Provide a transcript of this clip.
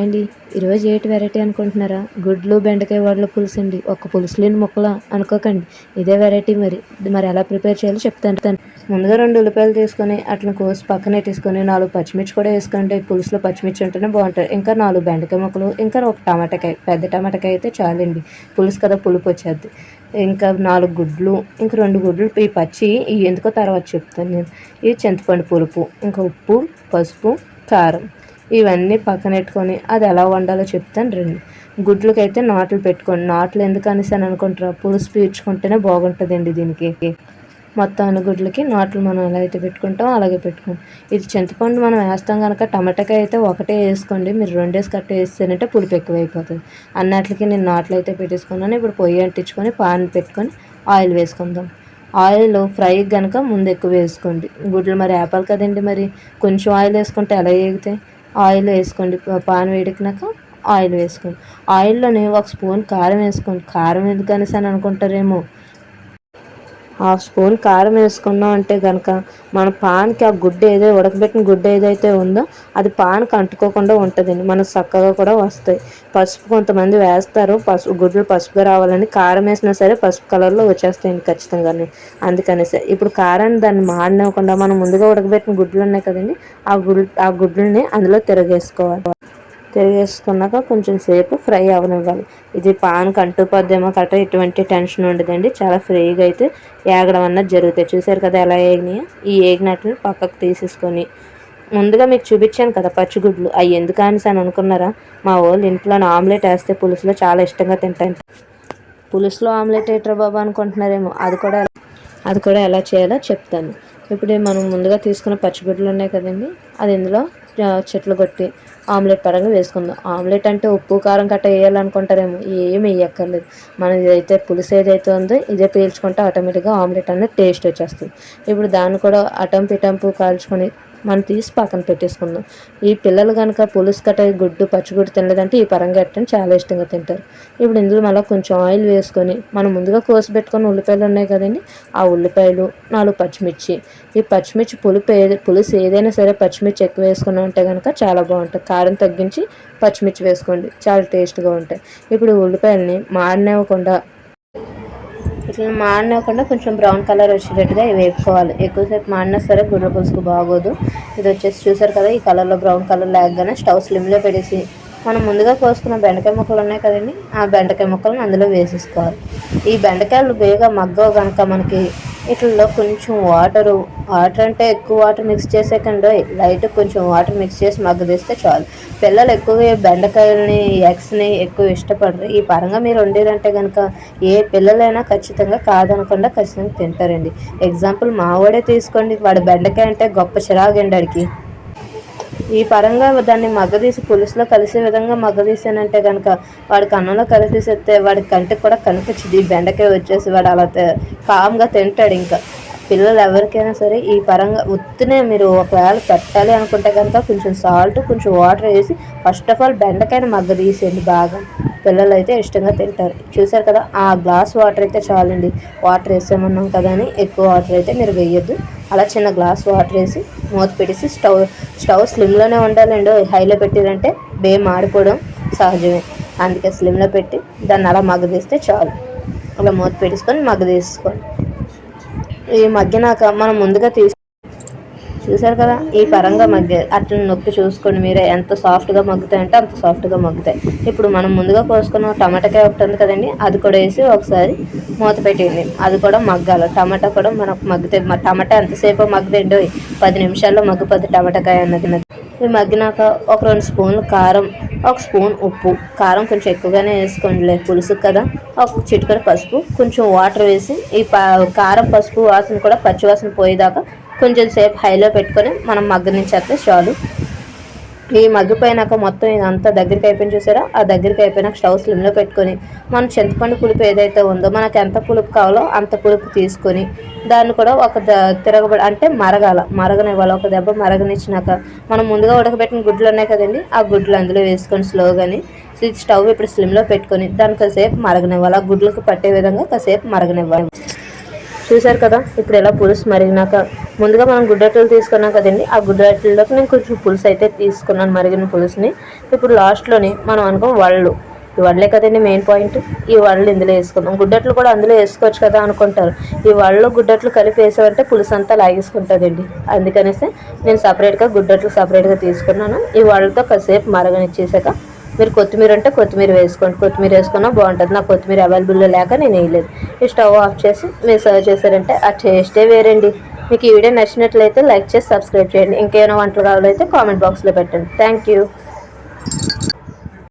అండి ఈరోజు ఏటి వెరైటీ అనుకుంటున్నారా? గుడ్లు బెండకాయ వడల పులుసు అండి ఒక్క పులుసు లేని ముక్కలా అనుకోకండి. ఇదే వెరైటీ మరి. ఇది మరి ఎలా ప్రిపేర్ చేయాలో చెప్తాను. తను ముందుగా రెండు ఉల్లిపాయలు తీసుకొని అట్లా కోసి పక్కన పెట్టేసుకొని నాలుగు పచ్చిమిర్చి కూడా వేసుకుంటే పులుసులో పచ్చిమిర్చి ఉంటేనే బాగుంటుంది. ఇంకా నాలుగు బెండకాయ ముక్కలు ఇంకా ఒక టమాటాకాయ పెద్ద టమాటాకాయ అయితే చాలండి. పులుసు కదా పులుపు వచ్చేది. ఇంకా నాలుగు గుడ్లు ఇంకా రెండు గుడ్లు ఈ పచ్చి ఇవి ఎందుకో తర్వాత చెప్తాను నేను. ఇది చింతపండు పులుపు ఇంకా ఉప్పు పసుపు కారం. ఇవన్నీ పక్కన పెట్టుకొని అది ఎలా వండాలో చెప్తాను రండి. గుడ్లకైతే నాట్లు పెట్టుకోండి. నాట్లు ఎందుకు అనేసాను అని అనుకుంటారా? పులుసు పీల్చుకుంటేనే బాగుంటుందండి దీనికి. మొత్తం అన్ని గుడ్లకి నాట్లు మనం ఎలా అయితే పెట్టుకుంటాం అలాగే పెట్టుకోండి. ఇది చింతపండు మనం వేస్తాం కనుక టమాటాకాయ అయితే ఒకటే వేసుకోండి. మీరు రెండేసి కట్ట వేస్తేనంటే పులుపు ఎక్కువైపోతుంది. అన్నట్లకి నేను నాట్లు అయితే పెట్టేసుకున్నాను. ఇప్పుడు పొయ్యి అంటించుకొని పాన్ పెట్టుకొని ఆయిల్ వేసుకుందాం. ఆయిల్ ఫ్రై కనుక ముందు ఎక్కువ వేసుకోండి. గుడ్లు మరి ఆపాలి కదండి మరి. కొంచెం ఆయిల్ వేసుకుంటే ఎలా వేగుతాయి? ఆయిల్ వేసుకోండి. పాన్ వేడికినాక ఆయిల్ వేసుకోండి. ఆయిల్లోనే ఒక స్పూన్ కారం వేసుకోండి. కారం ఎందుకు అనేసి అని అనుకుంటారేమో. హాఫ్ స్పూన్ కారం వేసుకున్నాం అంటే కనుక మన పాన్కి ఆ గుడ్డ ఏదో ఉడకబెట్టిన గుడ్డ ఏదైతే ఉందో అది పాన్కి అంటుకోకుండా ఉంటుందండి మనకు చక్కగా కూడా వస్తాయి. పసుపు కొంతమంది వేస్తారు. పసుపు గుడ్లు పసుపుగా రావాలని కారం వేసినా సరే పసుపు కలర్లో వచ్చేస్తాయండి ఖచ్చితంగా అందుకనేసి ఇప్పుడు కారాన్ని దాన్ని మాడినవ్వకుండా మనం ముందుగా ఉడకబెట్టిన గుడ్లు ఉన్నాయి కదండి ఆ గుడ్ ఆ గుడ్లని అందులో తిరగేసుకోవాలి. తిరిగేసుకున్నాక కొంచెం సేపు ఫ్రై అవనివ్వాలి. ఇది పాన్ కంటుపోద్దేమో కట్ట ఎటువంటి టెన్షన్ ఉండదండి. చాలా ఫ్రీగా అయితే ఏగడం అన్నది జరుగుతాయి. చూసారు కదా ఎలా ఏగినాయో? ఈ ఏగినట్లు పక్కకు తీసేసుకొని. ముందుగా మీకు చూపించాను కదా పచ్చిగుడ్లు. అవి ఎందుకు అని అని అనుకున్నారా? మా వాళ్ళు ఇంట్లో ఆమ్లెట్ వేస్తే పులుసులో చాలా ఇష్టంగా తింటాను పులుసులో ఆమ్లెట్ ఏట్రా బాబా అనుకుంటున్నారేమో. అది కూడా అది కూడా ఎలా చేయాలో చెప్తాను. ఇప్పుడు మనం ముందుగా తీసుకున్న పచ్చిగుడ్లు ఉన్నాయి కదండి. అది ఇందులో చెట్లు కొట్టి ఆమ్లెట్ పరంగా వేసుకుందాం. ఆమ్లెట్ అంటే ఉప్పు కారం కట్ట వేయాలనుకుంటారేమో ఏమి వేయక్కర్లేదు. మనం ఇదైతే పులుసు ఏదైతే ఉందో ఇదే పీల్చుకుంటే ఆటోమేటిక్గా ఆమ్లెట్ అనేది టేస్ట్ వచ్చేస్తుంది. ఇప్పుడు దాన్ని కూడా అటం పిటంపు కాల్చుకొని మనం తీసి పక్కన పెట్టేసుకుందాం. ఈ పిల్లలు కనుక పులుసు కట్ట గుడ్డు పచ్చిగుడ్డు తినలేదంటే ఈ పరంగట్టని చాలా ఇష్టంగా తింటారు. ఇప్పుడు ఇందులో మళ్ళీ కొంచెం ఆయిల్ వేసుకొని మనం ముందుగా కోసి పెట్టుకుని ఉల్లిపాయలు ఉన్నాయి కదండి ఆ ఉల్లిపాయలు నాలుగు పచ్చిమిర్చి. ఈ పచ్చిమిర్చి పులుపు ఏది పులుసు ఏదైనా సరే పచ్చిమిర్చి ఎక్కువ వేసుకుని ఉంటే కనుక చాలా బాగుంటుంది. కారం తగ్గించి పచ్చిమిర్చి వేసుకోండి చాలా టేస్ట్గా ఉంటాయి. ఇప్పుడు ఉల్లిపాయలని మాడినివ్వకుండా ఇట్లా మాడినకుండా కొంచెం బ్రౌన్ కలర్ వచ్చేటట్టుగా వేపుకోవాలి. ఎక్కువసేపు మాడినా సరే గుడ్ర పులుసుకు బాగోదు. ఇది వచ్చేసి చూసారు కదా ఈ కలర్లో బ్రౌన్ కలర్ లేకగానే స్టవ్ స్లిమ్లో పెట్టేసి మనం ముందుగా కోసుకున్న బెండకాయ ముక్కలు ఉన్నాయి కదండి. ఆ బెండకాయ ముక్కలను అందులో వేసేసుకోవాలి. ఈ బెండకాయలు బేగా మగ్గవు కనుక మనకి వీటిల్లో కొంచెం వాటరు వాటర్ అంటే ఎక్కువ వాటర్ మిక్స్ చేసేకండి లైట్ కొంచెం వాటర్ మిక్స్ చేసి మగ్గదీస్తే చాలు. పిల్లలు ఎక్కువగా బెండకాయలని ఎగ్స్ని ఎక్కువ ఇష్టపడరు. ఈ పరంగా మీరు వండారంటే కనుక ఏ పిల్లలైనా ఖచ్చితంగా కాదనకుండా ఖచ్చితంగా తింటారండి. ఎగ్జాంపుల్ మావాడే తీసుకోండి. వాడు బెండకాయ అంటే గొప్ప చిరాగండి వాడికి ఈ పరంగా దాన్ని మగ్గదీసి పులుసులో కలిసే విధంగా మగ్గదీసానంటే కనుక వాడికి అన్నంలో కలిసేస్తే వాడి కంటికి కూడా కనిపించింది బెండకాయ వచ్చేసి వాడు అలా కామ్గా తింటాడు ఇంకా. పిల్లలు ఎవరికైనా సరే ఈ పరంగా ఉత్తినే మీరు ఒకవేళ పెట్టాలి అనుకుంటే కనుక కొంచెం సాల్ట్ కొంచెం వాటర్ వేసి ఫస్ట్ ఆఫ్ ఆల్ బెండకాయని మగ్గదీసేయండి బాగా. పిల్లలు అయితే ఇష్టంగా తింటారు. చూసారు కదా ఆ గ్లాస్ వాటర్ అయితే చాలండి. వాటర్ వేసామన్నాం కదా అని ఎక్కువ వాటర్ అయితే మీరు వేయొద్దు. అలా చిన్న గ్లాస్ వాటర్ వేసి మూత పెట్టేసి స్టవ్ స్టవ్ స్లిమ్లోనే ఉండాలండి. హైలో పెట్టారంటే బే మాడిపోవడం సహజమే. అందుకే స్లిమ్లో పెట్టి దాన్ని అలా మగ్గదీస్తే చాలు. అలా మూత పెట్టేసుకొని మగ్గదీసుకోండి. ఈ మగ్గినాక మనం ముందుగా తీసి చూసారు కదా? ఈ పరంగా మగ్గే అట్లా నొక్కి చూసుకోండి మీరే. ఎంత సాఫ్ట్గా మగ్గుతాయి అంటే అంత సాఫ్ట్గా మగ్గుతాయి. ఇప్పుడు మనం ముందుగా కోసుకున్న టమాటాకాయ ఒకటి ఉంది కదండి. అది కూడా వేసి ఒకసారి మూత పెట్టింది అది కూడా మగ్గాలి. టమాటా కూడా మనకు మగ్గుతాయి టమాటా ఎంతసేపు మగ్గుతాయండి పది నిమిషాల్లో మగ్గిపోతుంది టమాటాకాయ అన్నది ఇవి మగ్గినాక ఒక రెండు స్పూన్లు కారం ఒక స్పూన్ ఉప్పు. కారం కొంచెం ఎక్కువగానే వేసుకోండి పులుసు కదా. ఒక చిటికడ పసుపు కొంచెం వాటర్ వేసి ఈ కారం పసుపు వాసన కూడా పచ్చివాసన పోయేదాకా కొంచెం సేపు హైలో పెట్టుకొని మనం మగ్గనించేస్తే చాలు. ఈ మగ్గిపోయినాక మొత్తం ఇదంతా దగ్గరికి అయిపోయిన చూసారా? ఆ దగ్గరికి అయిపోయినాక స్టవ్ స్లిమ్లో పెట్టుకొని మనం చింతపండు పులుపు ఏదైతే ఉందో మనకు ఎంత పులుపు కావాలో అంత పులుపు తీసుకొని దాన్ని కూడా ఒక తిరగబడి అంటే మరగాల మరగనివ్వాలి. ఒక దెబ్బ మరగనిచ్చినాక మనం ముందుగా ఉడకబెట్టిన గుడ్లు ఉన్నాయి కదండి ఆ గుడ్లు అందులో వేసుకొని స్లోగాని స్టవ్ ఇప్పుడు స్లిమ్లో పెట్టుకొని దాని కాసేపు మరగనివ్వాలి. ఆ గుడ్లకు పట్టే విధంగా కాసేపు మరగనివ్వాలి. చూసారు కదా ఇప్పుడు ఇలా పులుసు మరిగినాక. ముందుగా మనం గుడ్డట్లు తీసుకున్నాం కదండి ఆ గుడ్డట్లలోకి నేను కొంచెం పులుసు అయితే తీసుకున్నాను మరిగిన పులుసుని. ఇప్పుడు లాస్ట్లోని మనం అనుకో వాళ్ళు. ఈ వడలే కదండి మెయిన్ పాయింట్ ఈ వడలు ఇందులో వేసుకుందాం. గుడ్డట్లు కూడా అందులో వేసుకోవచ్చు కదా అనుకుంటారు. ఈ వడలు గుడ్డట్లు కలిపి వేసామంటే పులుసు అంతా లాగేసుకుంటుందండి. అందుకనేసి నేను సపరేట్గా గుడ్డట్లు సపరేట్గా తీసుకున్నాను. ఈ వాళ్ళతో కాసేపు మరగనిచ్చేసాక మీరు కొత్తిమీర అంటే కొత్తిమీర వేసుకోండి. కొత్తిమీర వేసుకున్నా బాగుంటుంది. నాకు కొత్తిమీర అవైలబుల్లో లేక నేను వేయలేదు. ఈ స్టవ్ ఆఫ్ చేసి మీరు సర్వ్ చేశారంటే ఆ టేస్టే వేరండి. మీకు ఈ వీడియో నచ్చినట్లయితే లైక్ చేసి సబ్స్క్రైబ్ చేయండి. ఇంకేమైనా వంటలు కావాలైతే కామెంట్ బాక్స్లో పెట్టండి. Thank you.